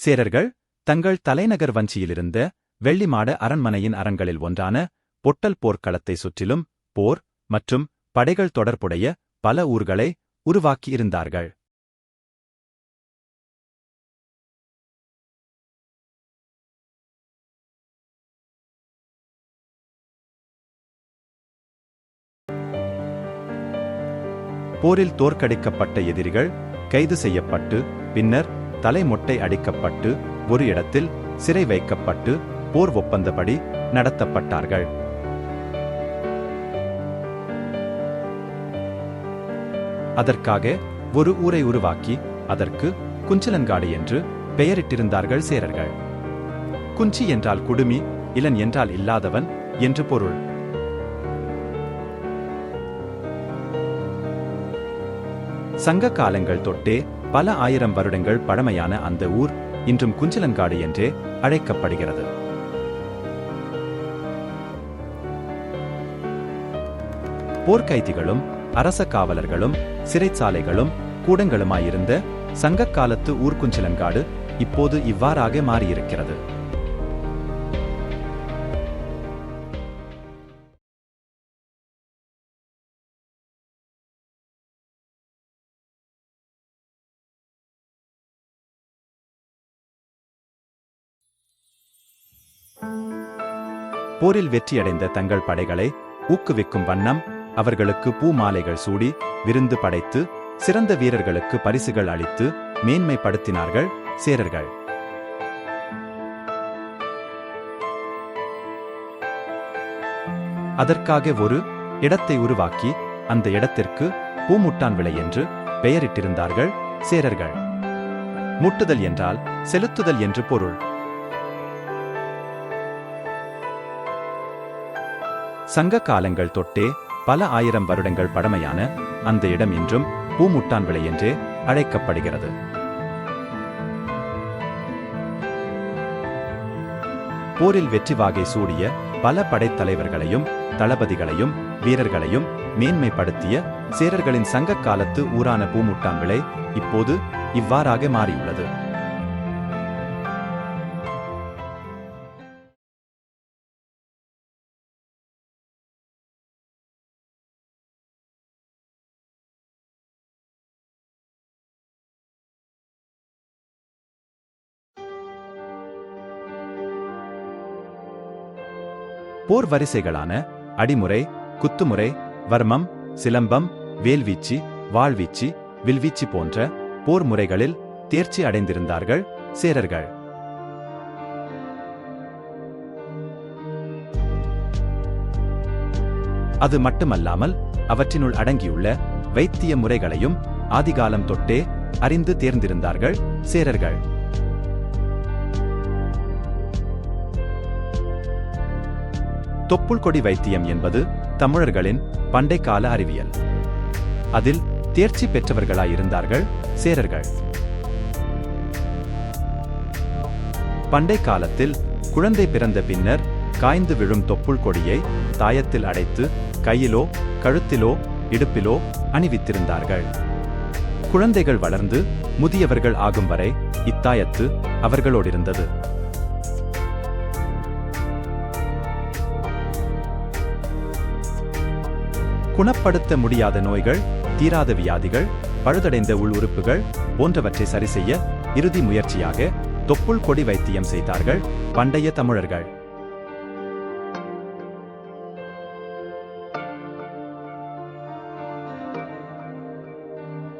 சேரர்கள் தங்கள் தலைநகர் வஞ்சியிலிருந்த வெள்ளிமாட அரண்மனையின் அரண்களில் ஒன்றான பொட்டல் போர்க்களத்தை சுற்றிலும் போர் மற்றும் படைகள் தொடர்புடைய பல ஊர்களை உருவாக்கியிருந்தார்கள். போரில் தோற்கடிக்கப்பட்ட எதிரிகள் கைது செய்யப்பட்டு பின்னர் தலைமொட்டை அடிக்கப்பட்டு ஒரு இடத்தில் சிறை வைக்கப்பட்டு போர் ஒப்பந்தப்படி நடத்தப்பட்டார்கள். அதற்காக ஒரு ஊரை உருவாக்கி அதற்கு குஞ்சலன்காடு என்று பெயரிட்டிருந்தார்கள் சேரர்கள். குஞ்சி என்றால் குடுமி இளன் என்றால் இல்லாதவன் என்று பொருள். சங்க காலங்கள் தொட்டே பல ஆயிரம் வருடங்கள் பழமையான அந்த ஊர் இன்றும் குஞ்சலன்காடு என்றே அழைக்கப்படுகிறது. போர்க்கைதிகளும் அரச காவலர்களும் சிறைச்சாலைகளும் கூடங்களுமாயிருந்த சங்க காலத்து ஊர்குஞ்சலங்காடு இப்போது இவ்வாறாக மாறியிருக்கிறது. போரில் வெற்றியடைந்த தங்கள் படைகளை ஊக்குவிக்கும் வண்ணம் அவர்களுக்கு பூ மாலைகள் சூடி விருந்து படைத்து சிறந்த வீரர்களுக்கு பரிசுகள் அளித்து மேன்மைப்படுத்தினார்கள் சேரர்கள். அதற்காக ஒரு இடத்தை உருவாக்கி அந்த இடத்திற்கு பூமுட்டான் விலை என்று பெயரிட்டிருந்தார்கள் சேரர்கள். முட்டுதல் என்றால் செலுத்துதல் என்று பொருள். சங்க காலங்கள் தொட்டே பல ஆயிரம் வருடங்கள் பழமையான அந்த இடம் இன்றும் பூமுட்டான் விலை என்றே அழைக்கப்படுகிறது. போரில் வெற்றி வாகை சூடிய பல படைத்தலைவர்களையும் தளபதிகளையும் வீரர்களையும் மேன்மைப்படுத்திய சேரர்களின் சங்க காலத்து ஊரான பூமுட்டான் விலை இப்போது இவ்வாறாக மாறியுள்ளது. போர் வரிசைகளான அடிமுறை குத்துமுறை வர்மம் சிலம்பம் வேல்வீச்சு வாழ்வீச்சு வில்வீச்சு போன்ற போர் முறைகளில் தேர்ச்சி அடைந்திருந்தார்கள் சேரர்கள். அது மட்டுமல்லாமல் அவற்றினுள் அடங்கியுள்ள வைத்திய முறைகளையும் ஆதிகாலம் தொட்டே அறிந்து தேர்ந்திருந்தார்கள் சேரர்கள். தொப்புள் கொடி வைத்தியம் என்பது தமிழர்களின் பண்டைக்கால அறிவியல். அதில் தேர்ச்சி பெற்றவர்களாயிருந்தார்கள் சேரர்கள். பண்டை காலத்தில் குழந்தை பிறந்த பின்னர் காய்ந்து விழும் தொப்புள் கொடியை தாயத்தில் அடைத்து கையிலோ கழுத்திலோ இடுப்பிலோ அணிவித்திருந்தார்கள். குழந்தைகள் வளர்ந்து முதியவர்கள் ஆகும் வரை இத்தாயத்து அவர்களோடிருந்தது. குணப்படுத்த முடியாத நோய்கள் தீராத வியாதிகள் பழுதடைந்த உள் உறுப்புகள் போன்றவற்றை சரிசெய்ய இறுதி முயற்சியாக தொப்புள் கொடி வைத்தியம் செய்தார்கள் பண்டைய தமிழர்கள்.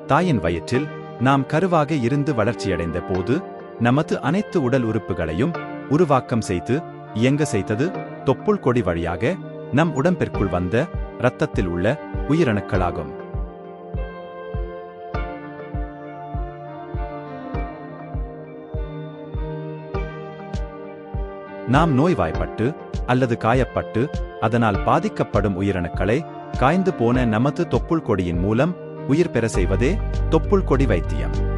தாயின் வயிற்றில் நாம் கருவாக இருந்து வளர்ச்சியடைந்த போது நமது அனைத்து உடல் உறுப்புகளையும் உருவாக்கம் செய்து இயங்க செய்தது தொப்புள் கொடி வழியாக நம் உடம்பிற்குள் வந்த இரத்தத்தில் உள்ள உயிரணுக்களாகும். நாம் நோய்வாய்ப்பட்டு அல்லது காயப்பட்டு அதனால் பாதிக்கப்படும் உயிரணுக்களை காய்ந்து போன நமது தொப்புள் கொடியின் மூலம் உயிர் பெற செய்வதே தொப்புள் கொடி வைத்தியம்.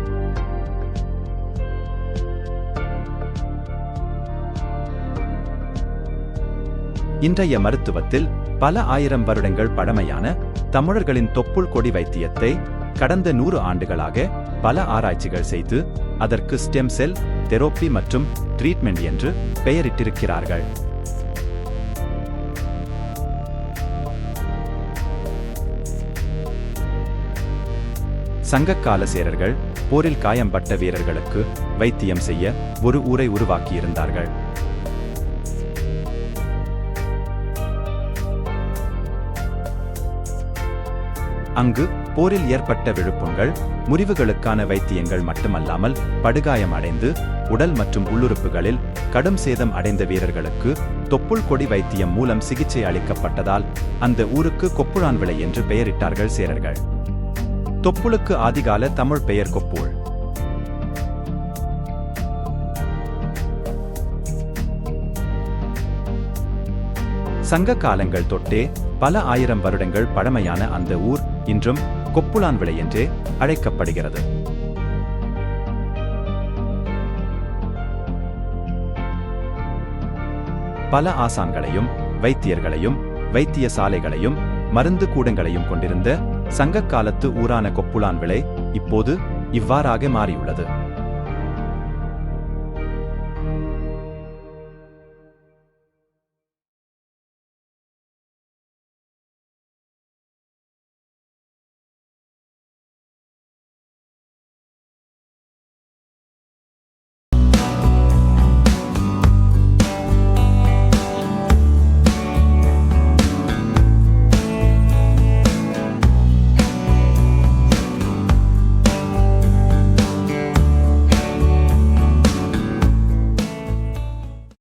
இன்றைய மருத்துவத்தில் பல ஆயிரம் வருடங்கள் பழமையான தமிழர்களின் தொப்புள் கொடி வைத்தியத்தை கடந்த நூறு ஆண்டுகளாக பல ஆராய்ச்சிகள் செய்து அதற்கு ஸ்டெம் செல் தெரோப்பி மற்றும் ட்ரீட்மெண்ட் என்று பெயரிட்டிருக்கிறார்கள். சங்கக்கால சேரர்கள் போரில் காயம்பட்ட வீரர்களுக்கு வைத்தியம் செய்ய ஒரு ஊரை உருவாக்கியிருந்தார்கள். அங்கு போரில் ஏற்பட்ட விழுப்புண்கள் முறிவுகளுக்கான வைத்தியங்கள் மட்டுமல்லாமல் படுகாயம் அடைந்து உடல் மற்றும் உள்ளுறுப்புகளில் கடும் சேதம் அடைந்த வீரர்களுக்கு தொப்புள் கொடி வைத்தியம் மூலம் சிகிச்சை அளிக்கப்பட்டதால் அந்த ஊருக்கு கொப்புழான் விளை என்று பெயரிட்டார்கள் சேரர்கள். தொப்புளுக்கு ஆதிகால தமிழ் பெயர் கொப்புள் சங்க காலங்கள் தொட்டே பல ஆயிரம் வருடங்கள் பழமையான அந்த ஊர் இன்றும் கொப்புளான் விலை என்றே அழைக்கப்படுகிறது. பல ஆசான்களையும் வைத்தியர்களையும் வைத்திய சாலைகளையும் மருந்து கூடங்களையும் கொண்டிருந்த சங்க காலத்து ஊரான கொப்புளான் விலை இப்போது இவ்வாறாக மாறியுள்ளது.